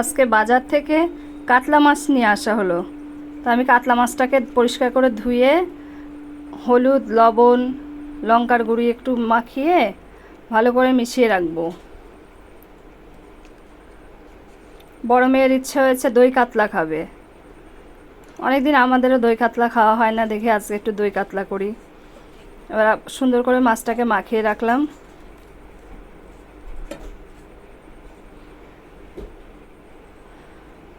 আজকে বাজার থেকে কাতলা মাছ নিয়ে আসা হলো। তো আমি কাতলা মাছটাকে পরিষ্কার করে ধুয়ে, হলুদ, লবণ, লঙ্কার গুঁড়ি একটু মাখিয়ে ভালো করে মিশিয়ে রাখব। বড় মেয়ের ইচ্ছে হয়েছে দই কাতলা খাবে। অনেকদিন আমাদেরও দই কাতলা খাওয়া হয় না, দেখে আজকে একটু দই কাতলা করি। এবার সুন্দর করে মাছটাকে মাখিয়ে রাখলাম।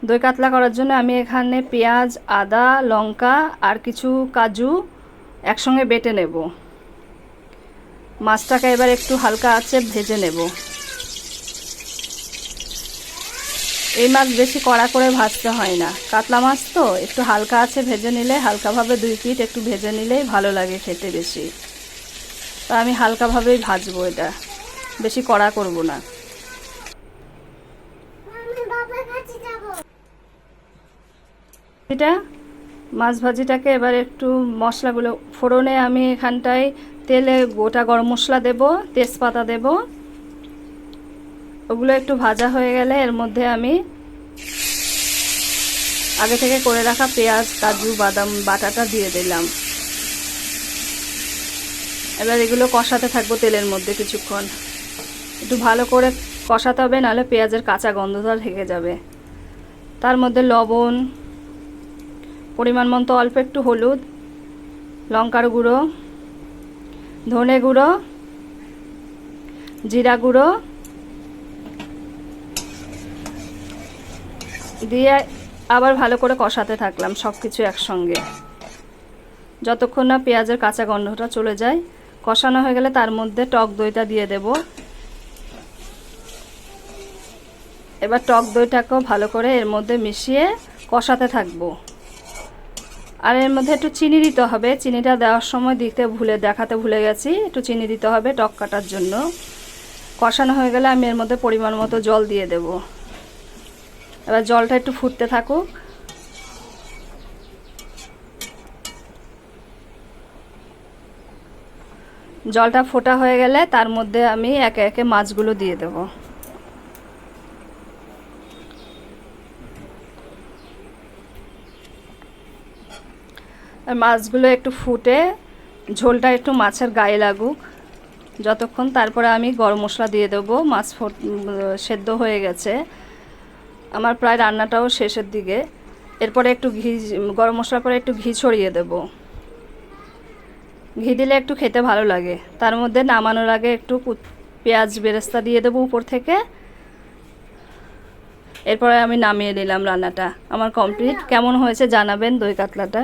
দই কাতলা করার জন্য আমি এখানে পেঁয়াজ, আদা, লঙ্কা আর কিছু কাজু একসঙ্গে বেটে নেব। মাছটাকে এবার একটু হালকা আছে ভেজে নেব। এই মাছ বেশি কড়া করে ভাজতে হয় না। কাতলা মাছ তো, একটু হালকা আছে ভেজে নিলে, হালকাভাবে দুই পিঠ একটু ভেজে নিলেই ভালো লাগে খেতে বেশি। তা আমি হালকাভাবেই ভাজবো এটা। বেশি কড়া করব না। এটা মাছ ভাজিটাকে এবার একটু মশলাগুলো ফোড়নে আমি এখানটায় তেলে গোটা গরম মশলা দেব, তেজপাতা দেব। ওগুলো একটু ভাজা হয়ে গেলে এর মধ্যে আমি আগে থেকে করে রাখা পেঁয়াজ, কাজু, বাদাম, বাটাটা দিয়ে দিলাম। এবার এগুলো কষাতে থাকব তেলের মধ্যে কিছুক্ষণ। একটু ভালো করে কষাতে হবে, নাহলে পেঁয়াজের কাঁচা গন্ধটা থেকে যাবে। তার মধ্যে লবণ পরিমাণ মতো অল্প একটু হলুদ, লঙ্কার গুঁড়ো, ধনে গুঁড়ো, জিরা গুঁড়ো দিয়ে আবার ভালো করে কষাতে থাকলাম সব কিছু একসঙ্গে। যতক্ষণ না পেঁয়াজের কাঁচা গন্ধটা চলে যায়, কষানো হয়ে গেলে তার মধ্যে টক দইটা দিয়ে দেব। এবার টক দইটাকেও ভালো করে এর মধ্যে মিশিয়ে কষাতে থাকব। আর এর মধ্যে একটু চিনি দিতে হবে। চিনিটা দেওয়ার সময় দিতে ভুলে, দেখাতে ভুলে গেছি। একটু চিনি দিতে হবে টক কাটার জন্য। কষানো হয়ে গেলে আমি এর মধ্যে পরিমাণ মতো জল দিয়ে দেব। এবার জলটা একটু ফুটতে থাকুক। জলটা ফোটা হয়ে গেলে তার মধ্যে আমি একে একে মাছগুলো দিয়ে দেবো। আর মাছগুলো একটু ফুটে, ঝোলটা একটু মাছের গায়ে লাগুক। যতক্ষণ তারপরে আমি গরম মশলা দিয়ে দেবো, মাছ সেদ্ধ হয়ে গেছে। আমার প্রায় রান্নাটাও শেষের দিকে। এরপরে একটু ঘি, গরম মশলার পরে একটু ঘি ছড়িয়ে দেব। ঘি দিলে একটু খেতে ভালো লাগে। তার মধ্যে নামানোর আগে একটু পেঁয়াজ বেরেস্তা দিয়ে দেবো উপর থেকে। এরপরে আমি নামিয়ে নিলাম রান্নাটা। আমার কমপ্লিট। কেমন হয়েছে জানাবেন দই কাতলাটা।